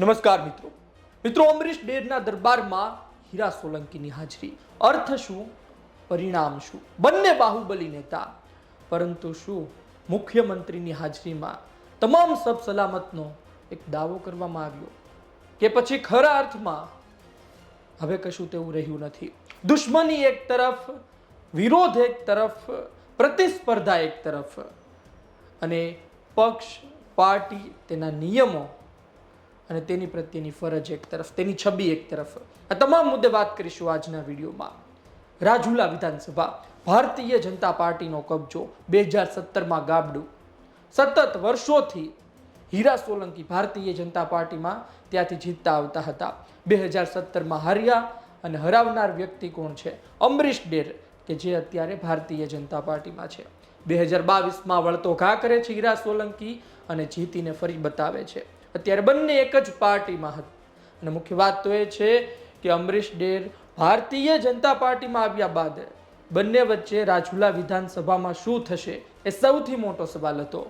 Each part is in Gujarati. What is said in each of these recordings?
નમસ્કાર મિત્રો. મિત્રો, અમરીશ ડેરના દરબારમાં હીરા સોલંકીની હાજરી. અર્થ શું? પરિણામ શું? બંને બાહુબલી નેતા. પરંતુ શું? મુખ્યમંત્રીની હાજરીમાં તમામ સબ સલામતનો એક દાવો કરવામાં આવ્યો કે પછી ખરા અર્થમાં હવે કશું તેવું રહ્યું નથી. દુશ્મની એક તરફ, વિરોધ એક તરફ, પ્રતિસ્પર્ધા એક તરફ અને પક્ષ, પાર્ટી તેના નિયમો અને તેની પ્રત્યેની ફરજ એક તરફ, તેની છબી એક તરફ. આ તમામ મુદ્દે વાત કરીશું આજના વિડીયોમાં. રાજુલા વિધાનસભા, ભારતીય જનતા પાર્ટીનો કબજો બે હજાર સત્તરમાં ગાબડું. સતત વર્ષોથી હીરા સોલંકી ભારતીય જનતા પાર્ટીમાં ત્યાંથી જીતતા આવતા હતા. બે હજાર સત્તરમાં હાર્યા અને હરાવનાર વ્યક્તિ કોણ છે? અમરીશ ડેર, કે જે અત્યારે ભારતીય જનતા પાર્ટીમાં છે. બે હજાર બાવીસમાં વળતો ઘા કરે છે હીરા સોલંકી અને જીતીને ફરી બતાવે છે. અત્યારે બંને એક જ પાર્ટીમાં હતા. અને મુખ્ય વાત તો એ છે કે અમરીશ ડેર ભારતીય જનતા પાર્ટીમાં આવ્યા બાદ બંને વચ્ચે રાજુલા વિધાનસભામાં શું થશે એ સૌથી મોટો સવાલ હતો.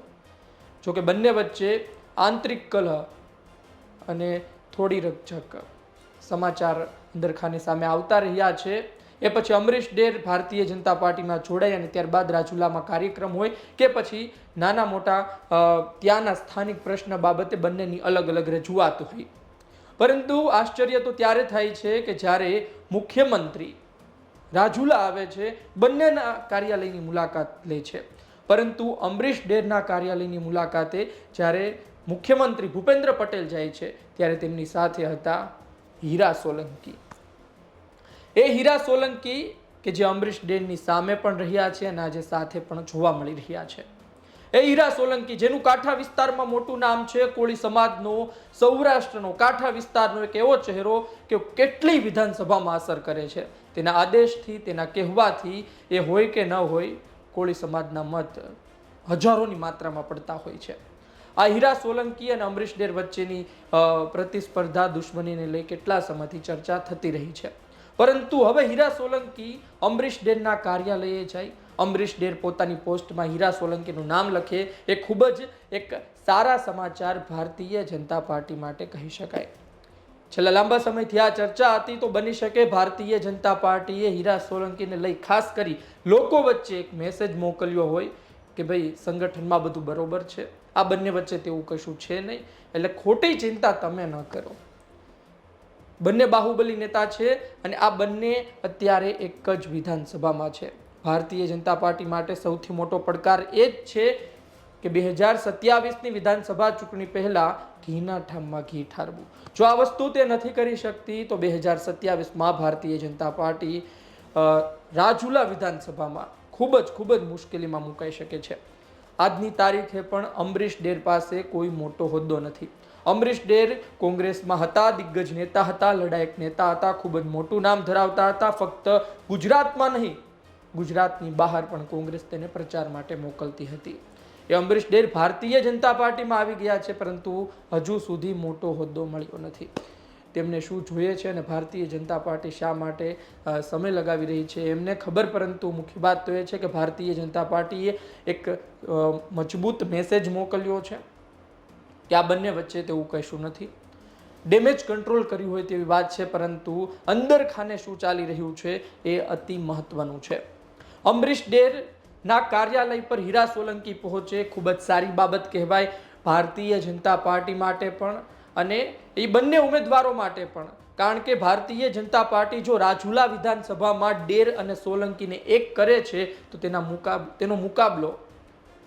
જોકે બંને વચ્ચે આંતરિક કલહ અને થોડી રકઝક સમાચાર અંદરખાને સામે આવતા રહ્યા છે. એ પછી અમરીશ ડેર ભારતીય જનતા પાર્ટીમાં જોડાય અને ત્યારબાદ રાજુલામાં કાર્યક્રમ હોય કે પછી નાના મોટા ત્યાંના સ્થાનિક પ્રશ્ન બાબતે બંનેની અલગ અલગ રજૂઆત હોય. પરંતુ આશ્ચર્ય તો ત્યારે થાય છે કે જ્યારે મુખ્યમંત્રી રાજુલા આવે છે, બંનેના કાર્યાલયની મુલાકાત લે છે. પરંતુ અમરીશ ડેરના કાર્યાલયની મુલાકાતે જ્યારે મુખ્યમંત્રી ભૂપેન્દ્ર પટેલ જાય છે, ત્યારે તેમની સાથે હતા હીરા સોલંકી. એ હીરા સોલંકી કે જે અમરીશ ડેનની સામે પણ રહ્યા છે અને આજે સાથે પણ જોવા મળી રહ્યા છે. એ હીરા સોલંકી જેનું કાંઠા વિસ્તારમાં મોટું નામ છે, કોળી સમાજનો, સૌરાષ્ટ્રનો કાંઠા વિસ્તારનો એક એવો ચહેરો કે કેટલી વિધાનસભામાં અસર કરે છે. તેના આદેશથી, તેના કહેવાથી, એ હોય કે ન હોય, કોળી સમાજના મત હજારોની માત્રામાં પડતા હોય છે. આ હીરા સોલંકી અને અમરીશ ડેર વચ્ચેની પ્રતિસ્પર્ધા દુશ્મનીને લઈ કેટલા સમયથી ચર્ચા થતી રહી છે. પરંતુ હવે હીરા સોલંકી અમરીશ ડેરના કાર્યાલયે જાય અમરીશ ડેર પોતાની પોસ્ટમાં હીરા સોલંકીનું નામ લખે એ ખૂબ જ એક સારા સમાચાર ભારતીય જનતા પાર્ટી માટે કહી શકાય. છેલ્લા લાંબા સમયથી આ ચર્ચા હતી તો બની શકે ભારતીય જનતા પાર્ટીએ હીરા સોલંકીને લઈ ખાસ કરી લોકો વચ્ચે એક મેસેજ મોકલ્યો હોય કે ભાઈ સંગઠનમાં બધું બરોબર છે. આ બંને વચ્ચે તેવું કશું છે નહીં. એટલે ખોટી ચિંતા તમે ન કરો. બંને બાહુબલી નેતા છે અને આ બંને અત્યારે એક જ વિધાનસભામાં છે. ભારતીય જનતા પાર્ટી માટે સૌથી મોટો પડકાર એ જ છે કે બે હજાર સત્યાવીસની વિધાનસભા ચૂંટણી પહેલાં ઘીના ઠામમાં ઘી ઠારવું. જો આ વસ્તુ તે નથી કરી શકતી, તો બે હજાર સત્યાવીસમાં ભારતીય જનતા પાર્ટી રાજુલા વિધાનસભામાં ખૂબ જ ખૂબ જ મુશ્કેલીમાં મુકાઈ શકે છે. આજની તારીખે પણ અમરીશ ડેર પાસે કોઈ મોટો હોદ્દો નથી. અમરીશ ડેર કોંગ્રેસમાં હતા, દિગ્ગજ નેતા હતા, લડાયક નેતા હતા, ખૂબ જ મોટું નામ ધરાવતા હતા, ફક્ત ગુજરાતમાં નહીં, ગુજરાતની બહાર પણ કોંગ્રેસ તેને પ્રચાર માટે મોકલતી હતી. એ અમરીશ ડેર ભારતીય જનતા પાર્ટીમાં આવી ગયા છે, પરંતુ હજુ સુધી મોટો હોદ્દો મળ્યો નથી. તેમને શું જોઈએ છે અને ભારતીય જનતા પાર્ટી શા માટે સમય લગાવી રહી છે એમને ખબર, પરંતુ મુખ્ય વાત તો એ છે કે ભારતીય જનતા પાર્ટીએ એક મજબૂત મેસેજ મોકલ્યો છે. કે આ બંને વચ્ચે તેવું કશું નથી. ડેમેજ કંટ્રોલ કર્યું હોય તેવી વાત છે, પરંતુ અંદર ખાને શું ચાલી રહ્યું છે એ અતિ મહત્વનું છે. અમરીશ ડેર ના કાર્યાલય પર હીરા સોલંકી પહોંચે, ખૂબ જ સારી બાબત કહેવાય, ભારતીય જનતા પાર્ટી માટે પણ અને એ બંને ઉમેદવારો માટે પણ. કારણ કે ભારતીય જનતા પાર્ટી જો રાજુલા વિધાનસભામાં ડેર અને સોલંકીને એક કરે છે, તો તેના મુકાબ, તેનો મુકાબલો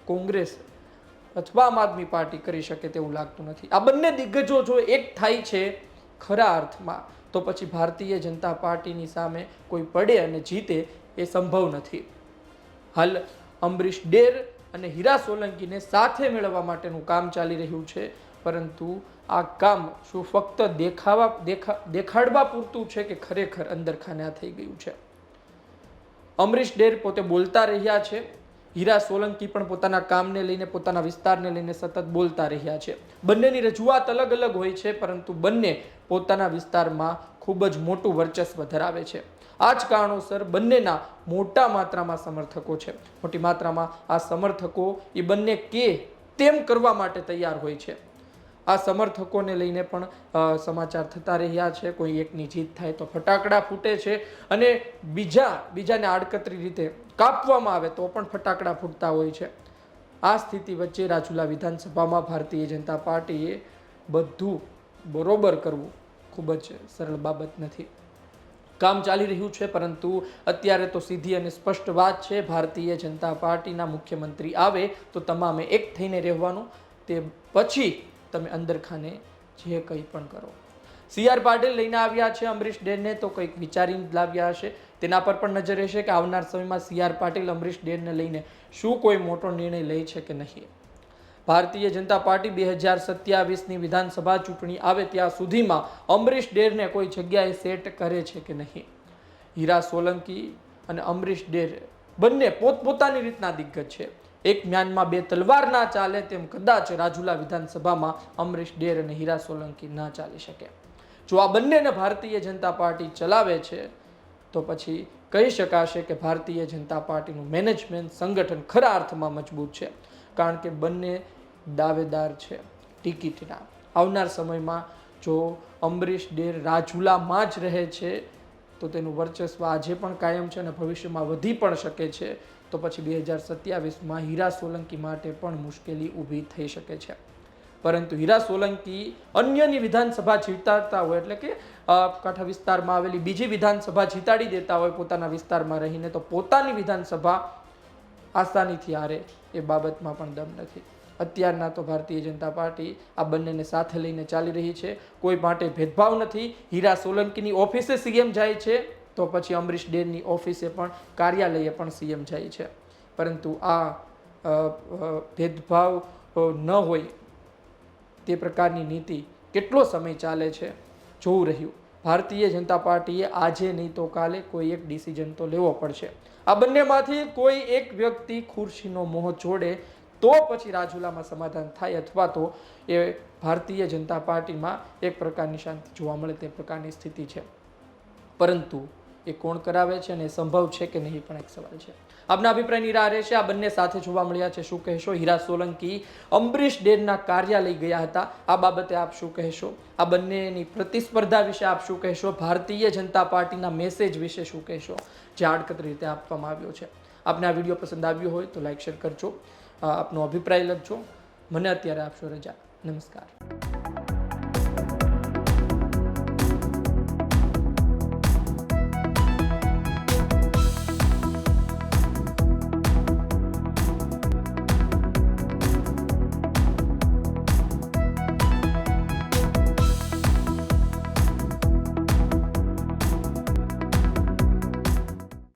કોંગ્રેસ અથવા આમ આદમી પાર્ટી કરી શકે તેવું લાગતું નથી. આ બંને દિગ્ગજો જો એક થાય છે ખરા અર્થમાં, તો પછી ભારતીય જનતા પાર્ટીની સામે કોઈ પડે અને જીતે એ સંભવ નથી. હાલ અમરીશ ડેર અને હીરા સોલંકીને સાથે મેળવવા માટેનું કામ ચાલી રહ્યું છે, પરંતુ આ કામ શું ફક્ત દેખાવા, દેખા, દેખાડવા પૂરતું છે કે ખરેખર અંદર ખાને થઈ ગયું છે? અમરીશ ડેર પોતે બોલતા રહ્યા છે હીરા સોલંકી પણ પોતાના કામને લઈને, પોતાના વિસ્તારને લઈને સતત બોલતા રહ્યા છે. બંનેની રજૂઆત અલગ અલગ હોય છે, પરંતુ બંને પોતાના વિસ્તારમાં ખૂબ જ મોટું વર્ચસ્વ ધરાવે છે. આ જ કારણોસર બંનેના મોટા માત્રામાં સમર્થકો છે. મોટી માત્રામાં આ સમર્થકો એ બંને કે તેમ કરવા માટે તૈયાર હોય છે. આ સમર્થકોને લઈને પણ સમાચાર થતા રહ્યા છે. કોઈ એકની જીત થાય તો ફટાકડા ફૂટે છે અને બીજા, બીજાને આડકતરી રીતે કાપવામાં આવે તો પણ ફટાકડા ફૂટતા હોય છે. આ સ્થિતિ વચ્ચે રાજુલા વિધાનસભામાં ભારતીય જનતા પાર્ટીએ બધું બરોબર કરવું ખૂબ જ સરળ બાબત નથી. કામ ચાલી રહ્યું છે, પરંતુ અત્યારે તો સીધી અને સ્પષ્ટ વાત છે, ભારતીય જનતા પાર્ટીના મુખ્યમંત્રી આવે તો તમામે એક થઈને રહેવાનું, તે પછી તમે અંદરખાને જે કંઈ પણ કરો. સી આર પાટીલ લઈને આવ્યા છે અમરીશ ડેરને તો કંઈક વિચારીને લાવ્યા હશે. તેના પર પણ નજર રહેશે કે આવનાર સમયમાં સી આર પાટીલ અમરીશ ડેરને લઈને શું કોઈ મોટો નિર્ણય લે છે કે નહીં. ભારતીય જનતા પાર્ટી બે હજાર સત્યાવીસની વિધાનસભા ચૂંટણી આવે ત્યાં સુધીમાં અમરીશ ડેરને કોઈ જગ્યાએ સેટ કરે છે કે નહીં. હીરા સોલંકી અને અમરીશ ડેર બંને પોતપોતાની રીતના દિગ્ગજ છે. એક મ્યાનમાં બે તલવાર ના ચાલે તેમ કદાચ રાજુલા વિધાનસભામાં અમરીશ ડેર અને હીરા સોલંકી ના ચાલી શકે. જો આ બંનેને ભારતીય જનતા પાર્ટી ચલાવે છે, તો પછી કહી શકાશે કે ભારતીય જનતા પાર્ટીનું મેનેજમેન્ટ સંગઠન ખરા અર્થમાં મજબૂત છે, કારણ કે બંને દાવેદાર છે ટિકિટના. આવનાર સમયમાં જો અમરીશ ડેર રાજુલામાં જ રહે છે તો તેનું વર્ચસ્વ આજે પણ કાયમ છે અને ભવિષ્યમાં વધી પણ શકે છે. તો પછી બે હજાર સત્યાવીસમાં હીરા સોલંકી માટે પણ મુશ્કેલી ઊભી થઈ શકે છે. પરંતુ હીરા સોલંકી અન્યની વિધાનસભા જીતાડતા હોય એટલે કે કાંઠા વિસ્તારમાં આવેલી બીજી વિધાનસભા જીતાડી દેતા હોય પોતાના વિસ્તારમાં રહીને તો પોતાની વિધાનસભા આસાનીથી હારે એ બાબતમાં પણ દમ નથી. અત્યારના તો ભારતીય જનતા પાર્ટી આ બંનેને સાથે લઈને ચાલી રહી છે. કોઈ માટે ભેદભાવ નથી. હીરા સોલંકીની ઓફિસે સીએમ જાય છે. તો પછી અમરીશ ડેરની ઓફિસે પણ કાર્યાલયે પણ સીએમ જાય છે. પરંતુ આ ભેદભાવ ન હોય તે પ્રકારની નીતિ કેટલો સમય ચાલે છે જોવું રહ્યું. ભારતીય જનતા પાર્ટીએ આજે નહીં તો કાલે કોઈ એક ડિસિઝન તો લેવો પડશે. આ બંનેમાંથી કોઈ એક વ્યક્તિ ખુરશીનો મોહ જોડે તો પછી રાજુલામાં સમાધાન થાય અથવા તો એ ભારતીય જનતા પાર્ટીમાં એક પ્રકારની શાંતિ જોવા મળે તે પ્રકારની સ્થિતિ છે. પરંતુ એ કોણ કરાવે છે અને સંભવ છે કે નહીં પણ એક સવાલ છે. આપના અભિપ્રાયની રાહ રહેશે. આ બંને સાથે જોવા મળ્યા છે. શું કહેશો? હીરા સોલંકી અંબરીશ ડેરના કાર્યાલય ગયા હતા. આ બાબતે આપ શું કહેશો? આ બંનેની પ્રતિસ્પર્ધા વિશે આપ શું કહેશો? ભારતીય જનતા પાર્ટીના મેસેજ વિશે શું કહેશો? જે આડકતરી રીતે આપવામાં આવ્યો છે. આપને આ વીડિયો પસંદ આવ્યો હોય તો લાઈક શેર કરજો. આપનો અભિપ્રાય લખજો. મને અત્યારે આપશો રજા. નમસ્કાર.